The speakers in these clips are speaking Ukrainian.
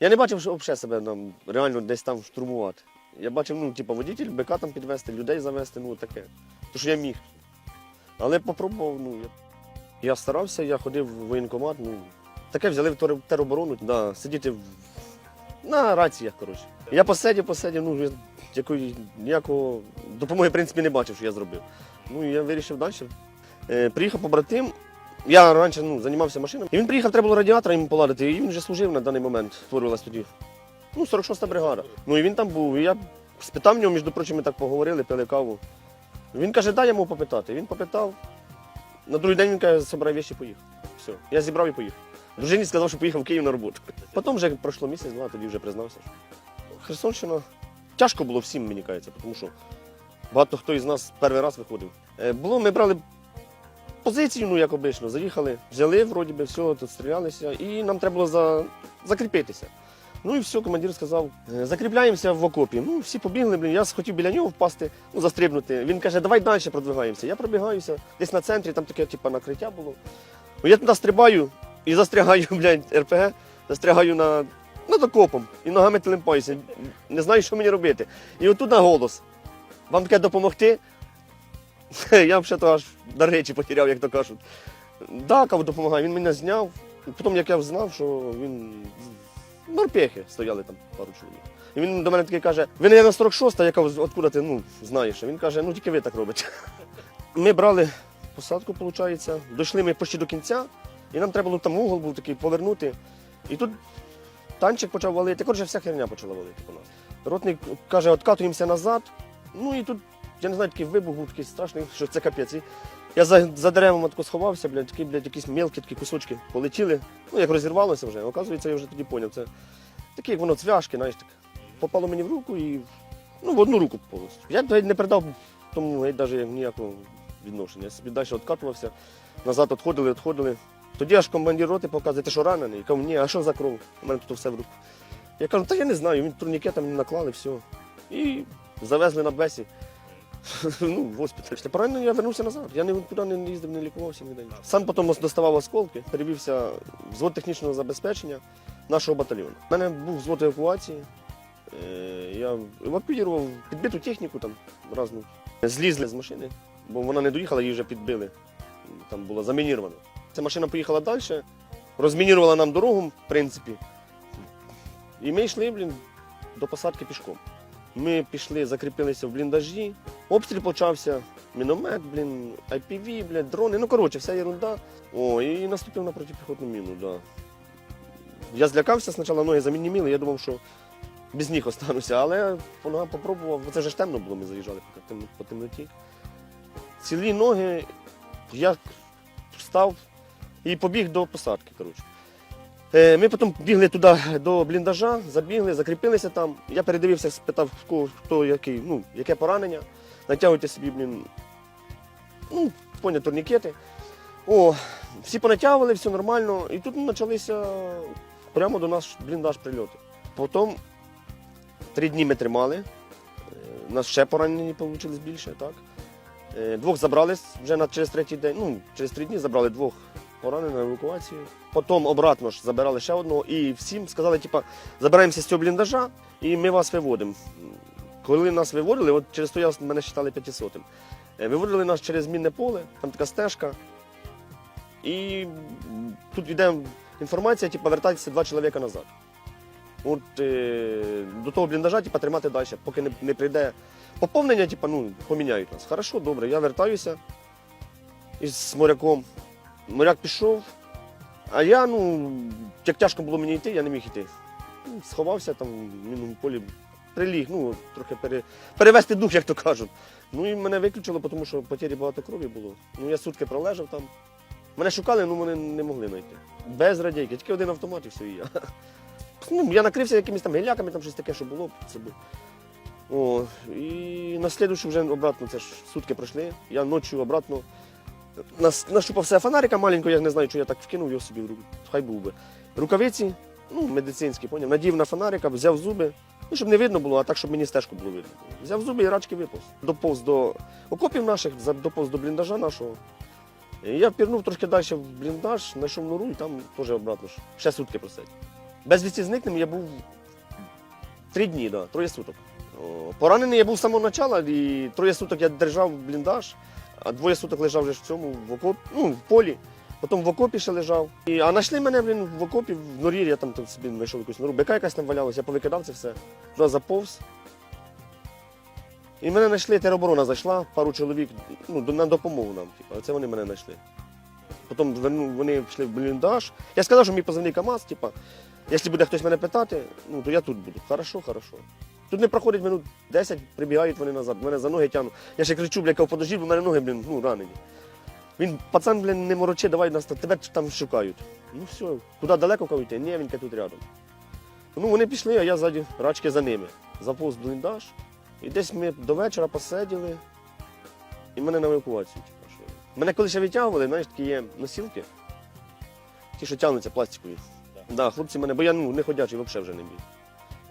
Я не бачив, що взагалі себе нам реально десь там штурмувати. Я бачив, ну, типу, водитель, БК там підвести, людей завести, ну таке. То що я міг. Але попробував, ну. Я, я старався, я ходив в воєнкомат, ну. Таке взяли в тер- тероборону, да, сидіти в, на раціях, коротше. Я посидів, посидів, ну, якої, ніякого допомоги, в принципі, не бачив, що я зробив. Ну, я вирішив далі. Е, приїхав побратим. Я раніше ну, займався машинами. І він приїхав, треба було радіатора йому поладити, і він вже служив на даний момент, створювалась тоді. Ну, 46-та бригада. Ну і він там був. І я спитав в нього, між прочим, ми так поговорили, пили каву. Він каже, дай йому попитати. Він попитав. На другий день він каже, собирай вещі, поїхав. Все. Я зібрав і поїхав. Дружині сказав, що поїхав в Київ на роботу. Потім вже пройшло місяць, два, тоді вже признався. Херсонщина тяжко було всім, мені кажеться, тому що багато хто із нас перший раз виходив. Е, Було, ми брали позицію, ну як обично, заїхали, взяли, вроді би, все, тут стрілялися, і нам треба було за... закріпитися. Ну і все, командир сказав, «Е, закріпляємося в окопі. Ну, всі побігли, блін, я хотів біля нього впасти, ну, застрибнути. Він каже, давай далі продвигаємося. Я пробігаюся, десь на центрі, там таке, типу, накриття було. Ну, я туди стрибаю і застрягаю, блядь, РПГ, застрягаю на, над окопом і ногами телепаюся. Не знаю, що мені робити. І отут на голос. Вам таке допомогти? Я взагалі аж до речі потеряв, як то кажуть. Да, кав допомагає, він мене зняв. Потім, як я знав, що він морпехи стояли там пару чоловік. І він до мене такий каже: ви не на 46 я кажу, откуда ти ну, знаєш? Він каже, ну тільки ви так робите. Ми брали посадку, виходить. Дійшли ми почти до кінця, і нам треба було там угол був такий повернути. І тут танчик почав валити, коротше, вся херня почала валити по нас. Ротник каже, откатуємося назад. Ну і тут, я не знаю, такий вибух був такий страшний, що це капець. Я за, за деревом тако сховався, блядь, такі, блядь, якісь мелкі такі кусочки полетіли. Ну, як розірвалося вже. Оказується, я вже тоді зрозумів. Це таке, як воно цвяшки, знаєш, так. Попало мені в руку і ну, в одну руку повністю. Я навіть не передав тому навіть ніякого відношення. Я собі далі відкатувався, назад відходили, відходили. Тоді аж командир роти показує, ти що ранений? Я кажу, ні, а що за кров? У мене тут все в руку. Я кажу, та я не знаю, він турнікетом наклали, все. І завезли на бесі. ну, в госпіталь. Після поранення я вернувся назад. Я нікуди не їздив, не лікувався ніде. Сам потім доставав осколки, перевівся взвод технічного забезпечення нашого батальйону. У мене був взвод евакуації. Е, Я евакуював підбиту техніку там разну. Злізли з машини, бо вона не доїхала, її вже підбили. Там було замініровано. Ця машина поїхала далі, розмінірувала нам дорогу, в принципі. І ми йшли, блін, до посадки пішком. Ми пішли, закріпилися в бліндажі. Обстріл почався, міномет, блін, IPV, блін, дрони. Ну, коротше, вся ерунда. О, і наступив на протипіхотну міну, да. Я злякався, спочатку ноги замініміли, я думав, що без них остануся, але вона попробував, бо це ж темно було, ми заїжджали по, тем- по темноті. Цілі ноги, я встав і побіг до посадки. коротше. Е, Ми потім бігли туди до бліндажа, забігли, закріпилися там. Я передивився, спитав, кого, хто який, ну, яке поранення. Натягуйте собі, блін, ну, поняв, турнікети. О, всі понатягували, все нормально. І тут почалися прямо до нас бліндаж прильоти. Потім три дні ми тримали. Е, У нас ще поранені вийшло більше, так. Е, Двох забрали вже на, через третій день. Ну, через три дні забрали двох поранених на евакуацію. Потім обратно ж забирали ще одного і всім сказали, типа, забираємося з цього бліндажа і ми вас виводимо. Коли нас виводили, от через то я мене вважали 500 Е, Виводили нас через мінне поле, там така стежка. І тут йде інформація, типу, вертайтеся два чоловіка назад. От е, до того бліндажа, типу, тримати далі, поки не, не прийде поповнення, типу, ну, поміняють нас. Хорошо, добре, я вертаюся із моряком. Моряк пішов, а я, ну, як тяжко було мені йти, я не міг йти. Сховався там в мінному полі, приліг, ну, трохи пере, перевести дух, як то кажуть. Ну і мене виключило, тому що потері багато крові було. Ну я сутки пролежав там. Мене шукали, ну вони не могли знайти. Без радійки, тільки один автомат і все, і я. Ну, я накрився якимись там геляками, там щось таке, що було під собою. О, і на слідуючу вже обратно, це ж сутки пройшли. Я ночі обратно нас, нащупав все фонарика маленького, я не знаю, що я так вкинув його собі в руку. Хай був би. Рукавиці, ну, медицинські, поняв, надів на фонарика, взяв зуби. Ну, щоб не видно було, а так, щоб мені стежку було видно. Взяв зуби і рачки виповз. Доповз до окопів наших, доповз до бліндажа нашого. Я пірнув трошки далі в бліндаж, знайшов нору і там теж обратно. Ще сутки просить. Без вісті зникнення я був три дні, да, троє суток. Поранений я був з самого початку, і троє суток я держав бліндаж, а двоє суток лежав вже в цьому в окопі, ну, в полі. Потім в окопі ще лежав. І, а знайшли мене блін, в окопі, в норі, я там, там собі знайшов якусь нору, бика якась там валялась, я повикидав це все. Туди заповз. І мене знайшли, тероборона зайшла, пару чоловік ну, на допомогу нам. Типу, це вони мене знайшли. Потім вони пішли в бліндаж. Я сказав, що мій позивний КАМАЗ, типу, якщо буде хтось мене питати, ну, то я тут буду. Хорошо, хорошо. Тут не проходить минут 10, прибігають вони назад, мене за ноги тягнуть. Я ще кричу, бля, подожди, бо в мене ноги, блін, ну, ранені. Він, пацан, блін, не морочи, давай нас тебе там шукають. Ну все, куди далеко кажуть, ні, він тут рядом. Ну вони пішли, а я ззаді рачки за ними. Заповз бліндаж. І десь ми до вечора посиділи, і мене на евакуацію. Типу. Мене коли ще витягували, знаєш, такі є носілки, ті, що тягнуться пластикові. Да, хлопці мене, бо я ну, не ходячий взагалі вже не міг.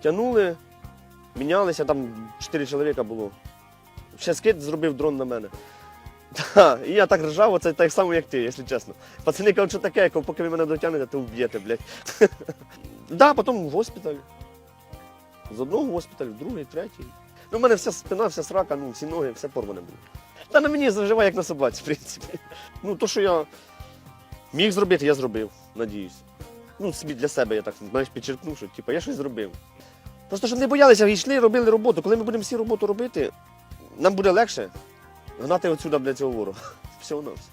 Тягнули, мінялися, там чотири чоловіка було. Ще скид зробив дрон на мене. Да, і я так ржав, оце так само, як ти, якщо чесно. Пацани кажуть, що таке, кажу, поки ви мене дотягнете, то вб'єте, блядь. да, потім в госпіталь. З одного госпіталю, в другий, третій. Ну, в мене вся спина, вся срака, ну, всі ноги, все порване було. Та на мені заживає, як на собаці, в принципі. Ну, то, що я міг зробити, я зробив, надіюсь. Ну, собі для себе я так знаєш, підчеркнув, що типу, я щось зробив. Просто щоб не боялися, йшли, робили роботу. Коли ми будемо всі роботу робити, нам буде легше гнати отсюда, блядь, цього ворога. Всього на все.